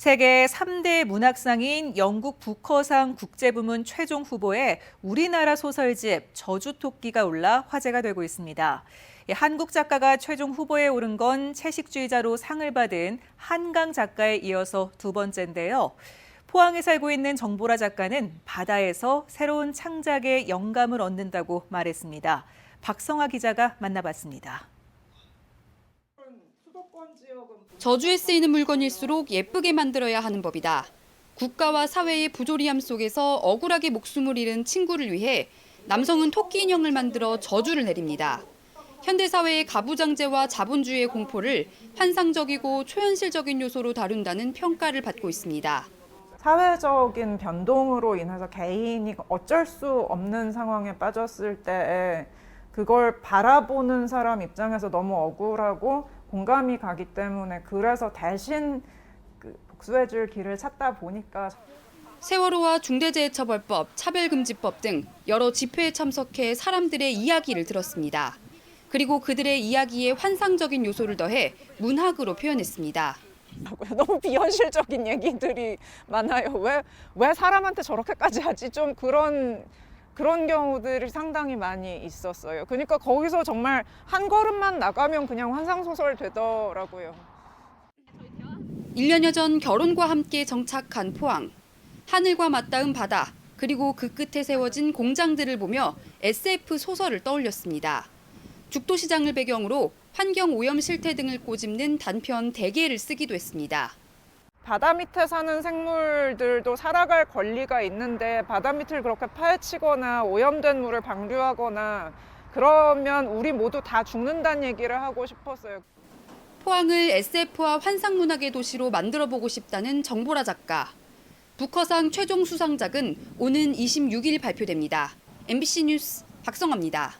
세계 3대 문학상인 영국 부커상 국제부문 최종 후보에 우리나라 소설집 저주토끼가 올라 화제가 되고 있습니다. 이 한국 작가가 최종 후보에 오른 건 채식주의자로 상을 받은 한강 작가에 이어서 두 번째인데요. 포항에 살고 있는 정보라 작가는 바다에서 새로운 창작에 영감을 얻는다고 말했습니다. 박성아 기자가 만나봤습니다. 저주에 쓰이는 물건일수록 예쁘게 만들어야 하는 법이다. 국가와 사회의 부조리함 속에서 억울하게 목숨을 잃은 친구를 위해 남성은 토끼 인형을 만들어 저주를 내립니다. 현대 사회의 가부장제와 자본주의의 공포를 환상적이고 초현실적인 요소로 다룬다는 평가를 받고 있습니다. 사회적인 변동으로 인해서 개인이 어쩔 수 없는 상황에 빠졌을 때 그걸 바라보는 사람 입장에서 너무 억울하고 공감이 가기 때문에 그래서 대신 그 복수해줄 길을 찾다 보니까 세월호와 중대재해처벌법, 차별금지법 등 여러 집회에 참석해 사람들의 이야기를 들었습니다. 그리고 그들의 이야기에 환상적인 요소를 더해 문학으로 표현했습니다. 너무 비현실적인 얘기들이 많아요. 왜, 왜 사람한테 저렇게까지 하지? 좀 그런 그런 경우들이 상당히 많이 있었어요. 그러니까 거기서 정말 한 걸음만 나가면 그냥 환상소설 되더라고요. 1년여 전 결혼과 함께 정착한 포항. 하늘과 맞닿은 바다, 그리고 그 끝에 세워진 공장들을 보며 SF 소설을 떠올렸습니다. 죽도시장을 배경으로 환경 오염 실태 등을 꼬집는 단편 대계를 쓰기도 했습니다. 바다 밑에 사는 생물들도 살아갈 권리가 있는데 바다 밑을 그렇게 파헤치거나 오염된 물을 방류하거나 그러면 우리 모두 다 죽는다는 얘기를 하고 싶었어요. 포항을 SF와 환상문학의 도시로 만들어보고 싶다는 정보라 작가. 부커상 최종 수상작은 오는 26일 발표됩니다. MBC 뉴스 박성아입니다.